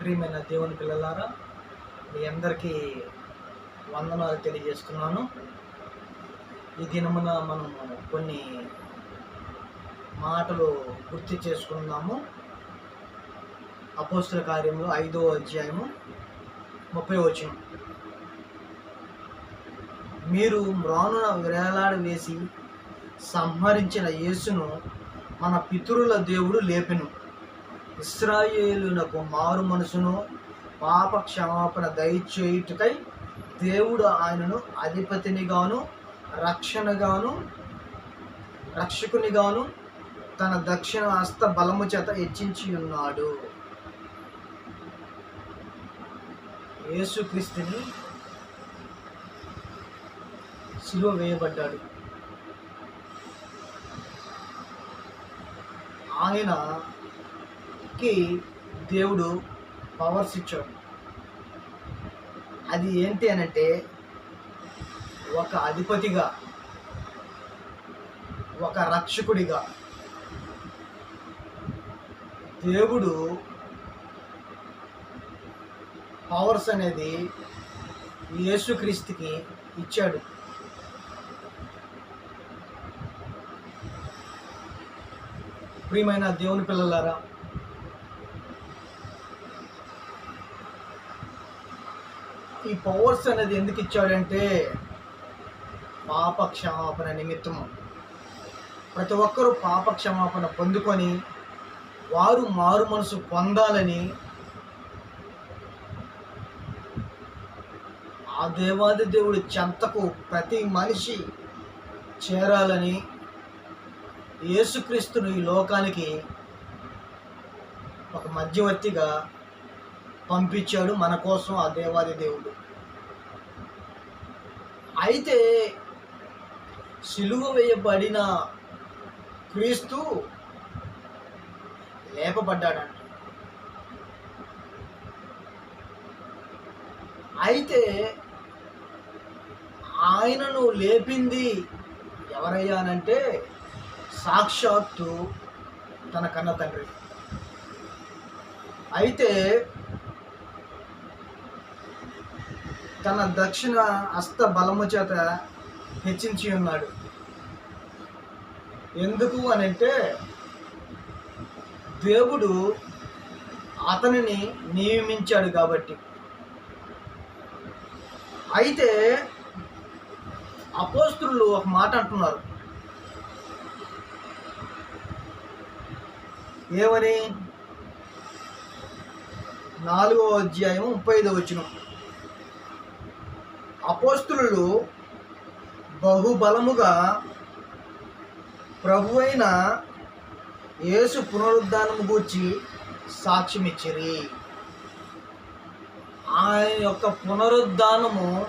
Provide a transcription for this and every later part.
ప్రియమైన దేవుని పిల్లలారా మీ అందరికీ వందనాలు తెలియజేస్తున్నాను. ఈ దినమున మనం కొన్ని మాటలు గుర్తు చేసుకుందాము. అపోస్తుల కార్యంలో ఐదో అధ్యాయము ముప్పై వచనం. మీరు మ్రానున విరేలాడ వేసి సంహరించిన యేసును మన పితరుల దేవుడు లేపెను. ఇస్రాయేలునకు మారు మనసును పాప క్షమాపణ దయచేయుటకై దేవుడు ఆయనను అధిపతినిగాను రక్షణగాను రక్షకునిగాను తన దక్షిణ హస్త బలము చేత హెచ్చించి ఉన్నాడు. యేసుక్రీస్తుని శిలువ వేయబడ్డాడు. ఆయన కి దేవుడు పవర్స్ ఇచ్చాడు. అది ఏంటి అని అంటే ఒక అధిపతిగా ఒక రక్షకుడిగా దేవుడు పవర్స్ అనేది యేసుక్రీస్తుకి ఇచ్చాడు. ప్రియమైన దేవుని పిల్లలారా ఈ పవర్స్ అనేది ఎందుకు ఇచ్చాడంటే పాప క్షమాపణ నిమిత్తం. ప్రతి ఒక్కరూ పాప క్షమాపణ పొందుకొని వారు మారు మనసు పొందాలని ఆ దేవాది దేవుడి చెంతకు ప్రతి మనిషి చేరాలని యేసుక్రీస్తును ఈ లోకానికి ఒక మధ్యవర్తిగా పంపించాడు మన కోసం ఆ దేవాది దేవుడు. అయితే సిలువ వేయబడిన క్రీస్తు లేపబడ్డాడంట. అయితే ఆయనను లేపింది ఎవరయ్యానంటే సాక్షాత్తు తన కన్న తండ్రి. అయితే తన దక్షిణ హస్త బలము చేత హెచ్చించి ఉన్నాడు. ఎందుకు అని అంటే దేవుడు అతనిని నియమించాడు కాబట్టి. అయితే అపోస్తులు ఒక మాట అంటున్నారు. ఏమని? నాలుగో అధ్యాయం ముప్పై ఐదో వచ్చినాం అపోస్తులు బహుబలముగా ప్రభు అయిన యేసు పునరుద్ధానం గూర్చి సాక్ష్యమిచ్చిరి. ఆయన యొక్క పునరుద్ధానము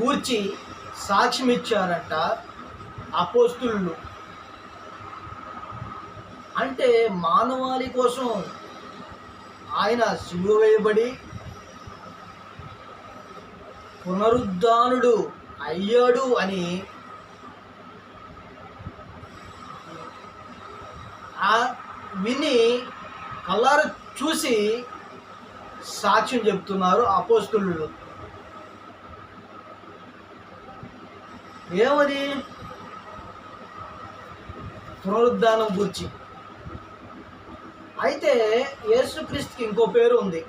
గూర్చి సాక్ష్యం ఇచ్చారంట అపోస్తులు. అంటే మానవాళి కోసం ఆయన సిలువ వేయబడి పునరుద్ధానుడు అయ్యాడు అని ఆ విని కల్లారు చూసి సాక్ష్యం చెప్తున్నారు అపోస్తులు. ఏమని పునరుద్ధానం గురించి. అయితే యేసుక్రీస్తుకి ఇంకో పేరు ఉంది.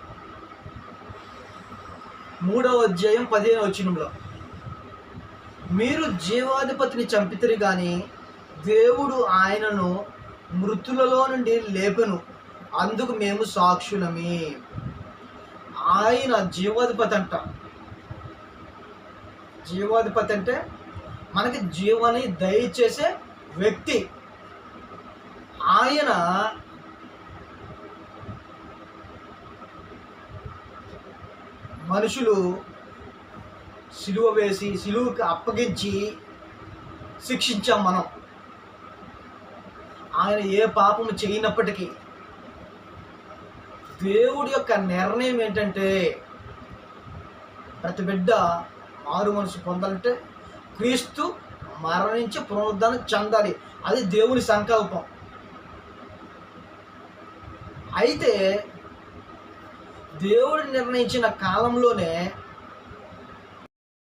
మూడవ అధ్యాయం పదిహేను వచ్చినంలో మీరు జీవాధిపతిని చంపితరు కానీ దేవుడు ఆయనను మృతులలో నుండి లేపను. అందుకు మేము సాక్షులమే. ఆయన జీవాధిపతి అంట. జీవాధిపతి అంటే మనకి జీవాన్ని దయచేసే వ్యక్తి. ఆయన మనుషులు సిలువ వేసి సిలువుకి అప్పగించి శిక్షించాం మనం. ఆయన ఏ పాపము చేయనప్పటికీ దేవుడి యొక్క నిర్ణయం ఏంటంటే ప్రతి బిడ్డ ఆరు మనసు పొందాలంటే క్రీస్తు మరణించి పునరుద్ధరణ చెందాలి. అది దేవుని సంకల్పం. అయితే దేవుడు నిర్ణయించిన కాలంలోనే